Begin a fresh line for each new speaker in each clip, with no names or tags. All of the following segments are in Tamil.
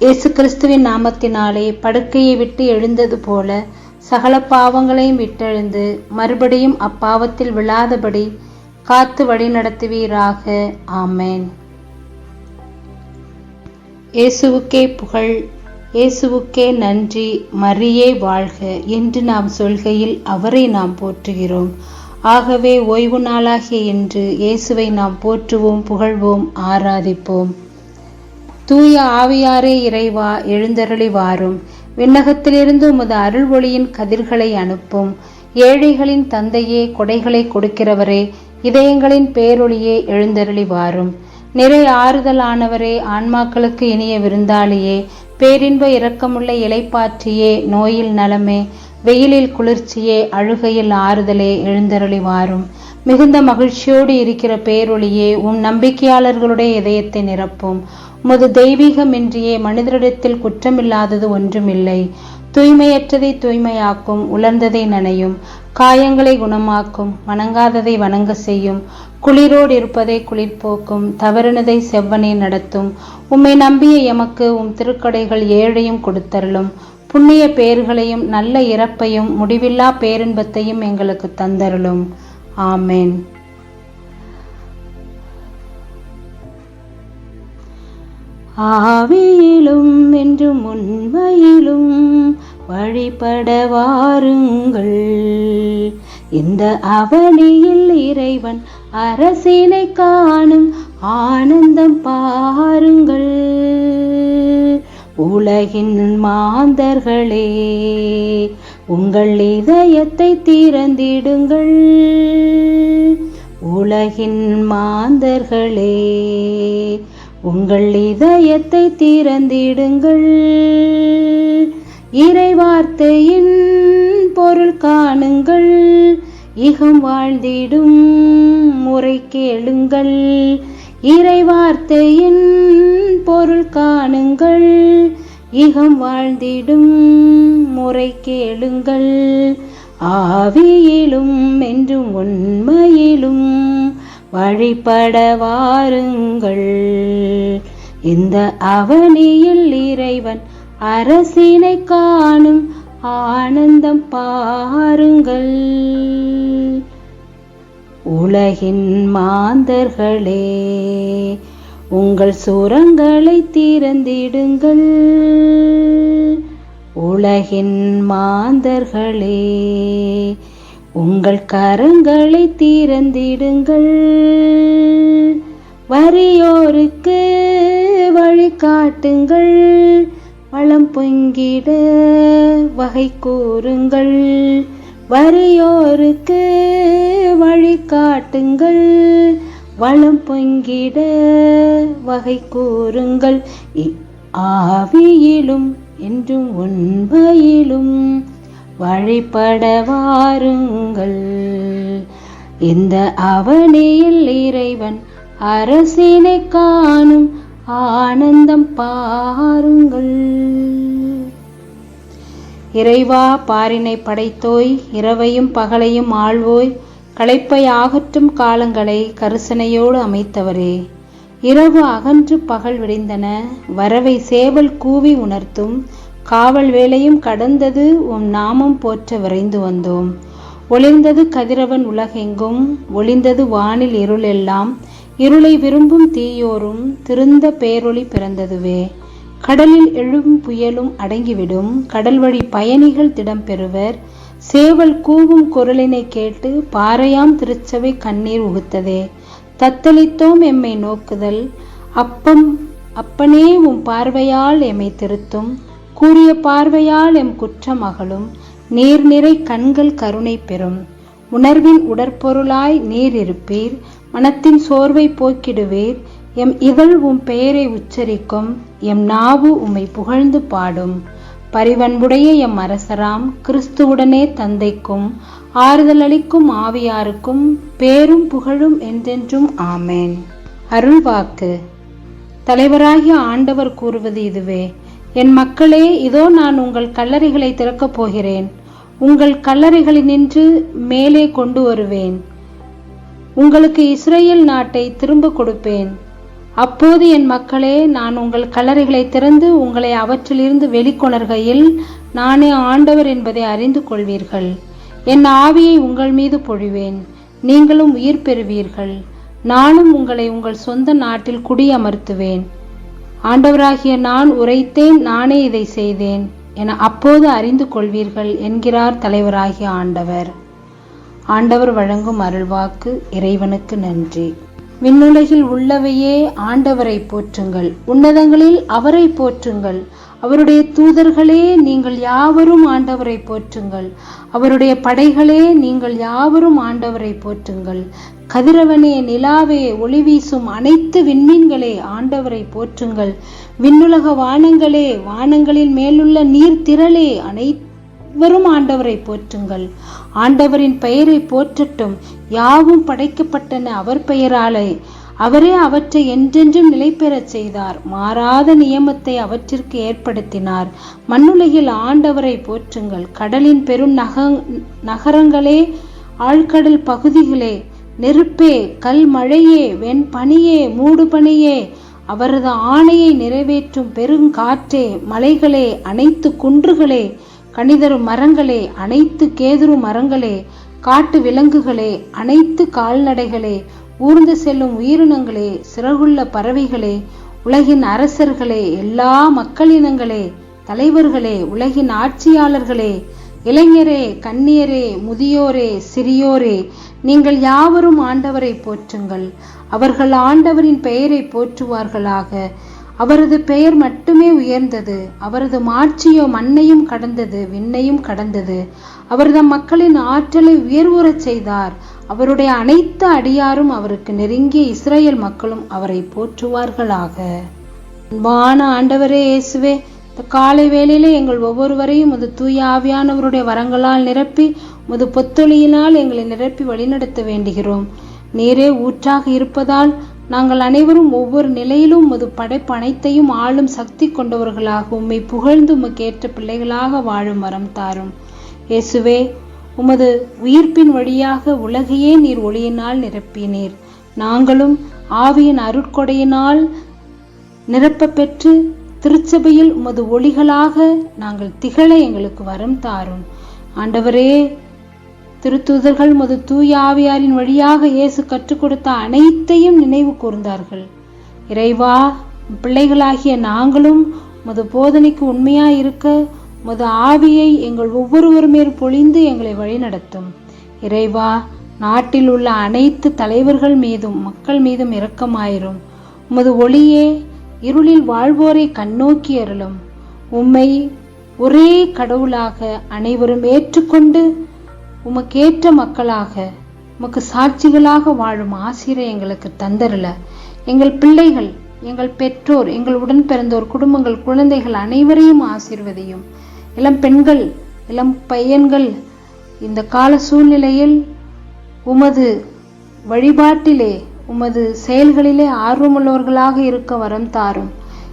இயேசு கிறிஸ்துவின் நாமத்தினாலே படுக்கையை விட்டு எழுந்தது போல சகல பாவங்களையும் விட்டெழுந்து மறுபடியும் அப்பாவத்தில் விழாதபடி காத்து வழி நடத்துவீராக. ஆமேன். இயேசுவுக்கே புகழ் இயேசுவுக்கே நன்றி மரியே வாழ்க என்று நாம் சொல்கையில் அவரை நாம் போற்றுகிறோம். ஆகவே ஓய்வு நாளாகிய இன்று இயேசுவை நாம் போற்றுவோம் புகழ்வோம் ஆராதிப்போம். தூய ஆவியாரே இறைவா எழுந்தருளி வாரும் விண்ணகத்திலிருந்து உமது அருள் ஒளியின் கதிர்களை அனுப்பும். ஏழைகளின் தந்தையே கொடைகளை கொடுக்கிறவரே இதயங்களின் பேரொளியே எழுந்தருளி வாரும் நிறை ஆறுதலானவரே ஆன்மாக்களுக்கு இனிய விருந்தாளியே பேரின்ப இரக்கமுள்ள இலைப்பாற்றியே நோயில் நலமே வெயிலில் குளிர்ச்சியே அழுகையில் ஆறுதலே எழுந்தருளி வாரும் மிகுந்த மகிழ்ச்சியோடு இருக்கிற பேரொளியே உம் நம்பிக்கையாளர்களுடைய இதயத்தை நிரப்பும். உமது தெய்வீகமின்றியே மனிதரிடத்தில் குற்றமில்லாதது ஒன்றுமில்லை. தூய்மையற்றதை தூய்மையாக்கும் உலர்ந்ததை நனையும் காயங்களை குணமாக்கும் வணங்காததை வணங்க செய்யும் குளிரோடு இருப்பதை குளிர்போக்கும் தவறினதை செவ்வனை நடத்தும் உம்மை நம்பிய எமக்கு உம் திருக்கடைகள் ஏழையும் கொடுத்தருளும் புண்ணிய பேர்களையும் நல்ல இறப்பையும் முடிவில்லா பேரின்பத்தையும் எங்களுக்கு தந்தருளும். ஆமேன். ஆவியிலும் என்றும் உண்மையிலும் வழிபட வாருங்கள் இந்த அவனியில் இறைவன் அரசினை காணும் ஆனந்தம் பாருங்கள். உலகின் மாந்தர்களே உங்கள் இதயத்தை திறந்திடுங்கள். உலகின் மாந்தர்களே உங்கள் இதயத்தை திறந்திடுங்கள். இறைவார்த்தையின் பொருள் காணுங்கள். இகம் வாழ்ந்திடும் முறை கேளுங்கள். இறைவார்த்தையின் பொருள் காணுங்கள். இகம் வாழ்ந்திடும் முறை கேளுங்கள். ஆவியிலும் என்றும் உண்மையிலும் வழிபட வாருங்கள் இந்த அவனியில் இறைவன் அரசினை காணும் ஆனந்தம் பாருங்கள். உலகின் மாந்தர்களே உங்கள் சுரங்களை திறந்திடுங்கள். உலகின் மாந்தர்களே உங்கள் கரங்களை திறந்திடுங்கள். வரியோருக்கு வழிகாட்டுங்கள் வளம் பொங்கிட வகை கூறுங்கள். வரியோருக்கு வழிகாட்டுங்கள் வளம் பொங்கிட வகை கூறுங்கள். ஆவியிலும் என்றும் உண்மையிலும் வழிபட வாருங்கள் இந்த அவனியில் இறைவன் அரசினை காணும் ஆனந்தம் பாருங்கள். இறைவா பாரினை படைத்தோய் இரவையும் பகலையும் ஆழ்வோய் களைப்பை ஆகற்றும் காலங்களை கரிசனையோடு அமைத்தவரே. இரவு அகன்று பகல் விடிந்தன வரவை சேவல் கூவி உணர்த்தும் காவல் வேலையும் கடந்தது உம் நாமம் போற்ற விரைந்து வந்தோம். ஒளிர்ந்தது கதிரவன் உலகெங்கும் ஒளிந்தது வானில் இருள் எல்லாம் இருளை விரும்பும் தீயோரும் திருந்த பேரொளி பிறந்ததுவே. கடலில் எழும் புயலும் அடங்கிவிடும். கடல் வழி பயணிகள் திடம் பெறுவர் சேவல் கூவும் குரலினை கேட்டு பாறையாம் திருச்சபை கண்ணீர் உகுத்ததே. தத்தளித்தோம் எம்மை நோக்குதல். அப்பம் அப்பனே உம் பார்வையால் எம்மை திருத்தும். கூறிய பார்வையால் எம் குற்றம் அகலும் நீர் நிறை கண்கள் கருணை பெறும். உணர்வின் உடற்பொருளாய் நீர் இருப்பீர். மனத்தின் சோர்வை போக்கிடுவீர். எம் இதழ் உம் பெயரை உச்சரிக்கும். எம் நாவு உம்மை புகழ்ந்து பாடும். பரிவன்புடைய எம் அரசராம் கிறிஸ்துவுடனே தந்தைக்கும் ஆறுதல் அளிக்கும் ஆவியாருக்கும் பேரும் புகழும் என்றென்றும் ஆமேன். அருள்வாக்கு. தலைவராகிய ஆண்டவர் கூறுவது இதுவே. என் மக்களே இதோ நான் உங்கள் கல்லறைகளை திறக்கப் போகிறேன். உங்கள் கல்லறைகளினின்று மேலே கொண்டு வருவேன். உங்களுக்கு இஸ்ரேல் நாட்டை திரும்ப கொடுப்பேன். அப்போது என் மக்களே நான் உங்கள் கல்லறைகளை திறந்து உங்களை அவற்றிலிருந்து வெளிக்கொணர்கையில் நானே ஆண்டவர் என்பதை அறிந்து கொள்வீர்கள். என் ஆவியை உங்கள் மீது பொழிவேன். நீங்களும் உயிர் பெறுவீர்கள். நானும் உங்களை உங்கள் சொந்த நாட்டில் குடியமர்த்துவேன். ஆண்டவராகிய நான் உரைத்தேன் நானே இதை செய்தேன் என அப்போது அறிந்து கொள்வீர்கள் என்கிறார் தலைவராகிய ஆண்டவர். ஆண்டவர் வழங்கும் அருள்வாக்கு இறைவனுக்கு நன்றி. விண்ணுலகில் உள்ளவையே ஆண்டவரை போற்றுங்கள். உன்னதங்களில் அவரை போற்றுங்கள். அவருடைய தூதர்களே நீங்கள் யாவரும் ஆண்டவரை போற்றுங்கள். அவருடைய படைகளே நீங்கள் யாவரும் ஆண்டவரை போற்றுங்கள். கதிரவனே நிலாவே ஒளி வீசும் அனைத்து விண்மீன்களே ஆண்டவரை போற்றுங்கள். விண்ணுலக வானங்களே வானங்களின் மேலுள்ள நீர் திரளே வரும் ஆண்டவரை போற்றுங்கள். ஆண்டவரின் பெயரை போற்றட்டும். யாவும் படைக்கப்பட்டன அவர் பெயராலே. அவரே அவற்றை என்றென்றும் நிலை பெறச் செய்தார். மாறாத நியமத்தை அவற்றிற்கு ஏற்படுத்தினார். மண்ணுலகில் ஆண்டவரை போற்றுங்கள். கடலின் பெரும் நக நகரங்களே ஆழ்கடல் பகுதிகளே நெருப்பே கல் மழையே வெண் பனியே மூடு பனியே அவரது ஆணையை நிறைவேற்றும் பெருங்காற்றே மலைகளே அனைத்து குன்றுகளே கனிதரும் மரங்களே அனைத்து கேதுரு மரங்களே காட்டு விலங்குகளே அனைத்து கால்நடைகளே ஊர்ந்து செல்லும் உயிரினங்களே சிறகுள்ள பறவைகளே உலகின் அரசர்களே எல்லா மக்களினங்களே தலைவர்களே உலகின் ஆட்சியாளர்களே இளைஞரே கண்ணியரே முதியோரே சிறியோரே நீங்கள் யாவரும் ஆண்டவரை போற்றுங்கள். அவர்கள் ஆண்டவரின் பெயரை போற்றுவார்களாக. அவரது பெயர் மட்டுமே உயர்ந்தது. அவரது மாட்சியோ மண்ணையும் கடந்தது விண்ணையும் கடந்தது. அவரது மக்களின் ஆற்றலை உயர்வுறச் செய்தார். அவருடைய அனைத்து அடியாரும் அவருக்கு நெருங்கிய இஸ்ரேல் மக்களும் அவரை போற்றுவார்களாக. அன்பான ஆண்டவரே இயேசுவே இந்த காலை வேளையிலே எங்கள் ஒவ்வொருவரையும் அது தூய ஆவியானவருடைய வரங்களால் நிரப்பி முது பொத்தொழியினால் எங்களை நிரப்பி வழிநடத்த வேண்டுகிறோம். நீரே ஊற்றாக இருப்பதால் நாங்கள் அனைவரும் ஒவ்வொரு நிலையிலும் உமது படைப்பு அனைத்தையும் ஆளும் சக்தி கொண்டவர்களாக உம்மை புகழ்ந்து உமக்கு ஏற்ற பிள்ளைகளாக வாழும் வரம் தாரும். இயேசுவே உமது உயிர்ப்பின் வழியாக உலகையே நீர் ஒளியினால் நிரப்பினீர். நாங்களும் ஆவியின் அருட்கொடையினால் நிரப்ப பெற்று திருச்சபையில் உமது ஒளிகளாக நாங்கள் திகழ எங்களுக்கு வரம் தாரும். ஆண்டவரே திருத்தூதர்கள் மது தூய ஆவியாரின் வழியாக இயேசு கற்றுக் கொடுத்த அனைத்தையும் நினைவு கூர்ந்தார்கள். இறைவா பிள்ளைகளாகிய நாங்களும் மது போதனைக்கு உண்மையா இருக்க மது ஆவியை எங்கள் ஒவ்வொருவர் மேல் பொழிந்து எங்களை வழிநடத்தும். இறைவா நாட்டில் உள்ள அனைத்து தலைவர்கள் மீதும் மக்கள் மீதும் இரக்கமாயிரும். உமது ஒளியே இருளில் வாழ்வோரை கண்ணோக்கி அருளும். உம்மை ஒரே கடவுளாக அனைவரும் ஏற்றுக்கொண்டு உமக்கேற்ற மக்களாக உமக்கு சாட்சிகளாக வாழும் ஆசிரியர் எங்களுக்கு தந்தரல எங்கள் பிள்ளைகள் எங்கள் பெற்றோர் எங்கள் உடன் பிறந்தோர் குடும்பங்கள் குழந்தைகள் அனைவரையும் ஆசீர்வதியும். இளம் பெண்கள் இளம் பையன்கள் இந்த கால சூழ்நிலையில் உமது வழிபாட்டிலே உமது செயல்களிலே ஆர்வமுள்ளவர்களாக இருக்க வரம் தாரும்.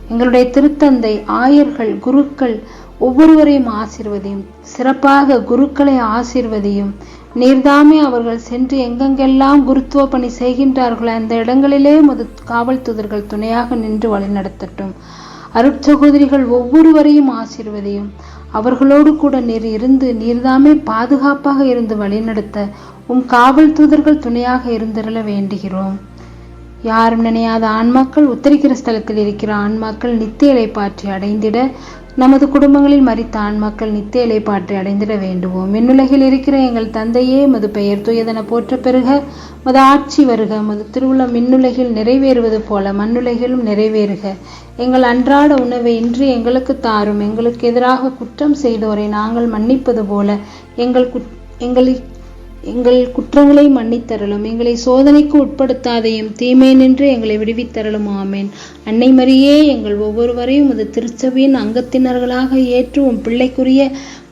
எங்களுடைய திருத்தந்தை ஆயர்கள் குருக்கள் ஒவ்வொருவரையும் ஆசிர்வதியும் சிறப்பாக குருக்களை ஆசிர்வதியும். நீர்தாமே அவர்கள் சென்று எங்கெங்கெல்லாம் குருத்துவ பணி செய்கின்றார்களோ அந்த இடங்களிலே மது காவல் தூதர்கள் துணையாக நின்று வழிநடத்தட்டும் அருட்சகோதரிகள் ஒவ்வொருவரையும் ஆசிர்வதையும். அவர்களோடு கூட நீர் இருந்து நீர்தாமே பாதுகாப்பாக இருந்து வழிநடத்த உம் காவல் தூதர்கள் துணையாக இருந்திரள வேண்டுகிறோம். யாரும் நினையாத ஆன்மாக்கள் உத்தரிக்கிற ஸ்தலத்தில் இருக்கிற ஆன்மாக்கள் நித்தியலை பாற்றி அடைந்திட நமது குடும்பங்களில் மறித்த மக்கள் நித்திய இலைப்பாற்றை அடைந்திட வேண்டுவோம். விண்ணுலகில் இருக்கிற எங்கள் தந்தையே மது பெயர் துயதன போற்ற பெருக மது ஆட்சி வருக மது திருவுளம் மின்னுலகில் நிறைவேறுவது போல மண்ணுலகிலும் நிறைவேறுக. எங்கள் அன்றாட உணவை இன்று எங்களுக்கு தாரும் எங்களுக்கு எதிராக குற்றம் செய்தோரை நாங்கள் மன்னிப்பது போல எங்கள் குட் எங்களை எங்கள் குற்றங்களை மன்னித்தரலும் எங்களை சோதனைக்கு உட்படுத்தாதையும் தீமை நின்று எங்களை விடுவித்தரலும் ஆமேன். அன்னை மரியே எங்கள் ஒவ்வொருவரையும் அது திருச்சபையின் அங்கத்தினர்களாக ஏற்று உன் பிள்ளைக்குரிய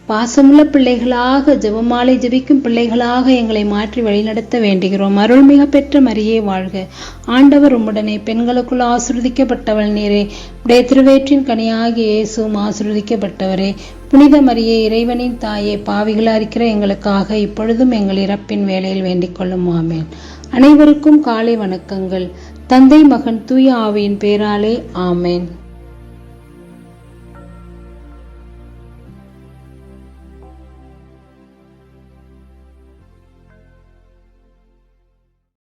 பாசமுள்ள பிள்ளைகளாக ஜெபமாலை ஜெபிக்கும் பிள்ளைகளாக எங்களை மாற்றி வழிநடத்த வேண்டுகிறோம். அருள்மிக பெற்ற மரியே வாழ்க. ஆண்டவர் உம்முடனே பெண்களுக்குள் ஆசிர்வதிக்கப்பட்டவள் நீரே. உடைய திருவேற்றின் கனியாகி இயேசுவும் ஆசிர்வதிக்கப்பட்டவரே. புனித மரியே இறைவனின் தாயே பாவிகளா இருக்கிற எங்களுக்காக இப்பொழுதும் எங்கள் இறப்பின் வேலையில் வேண்டிக் கொள்ளும். ஆமேன். அனைவருக்கும் காலை வணக்கங்கள். தந்தை மகன் தூய ஆவியின் பேராலே ஆமேன்.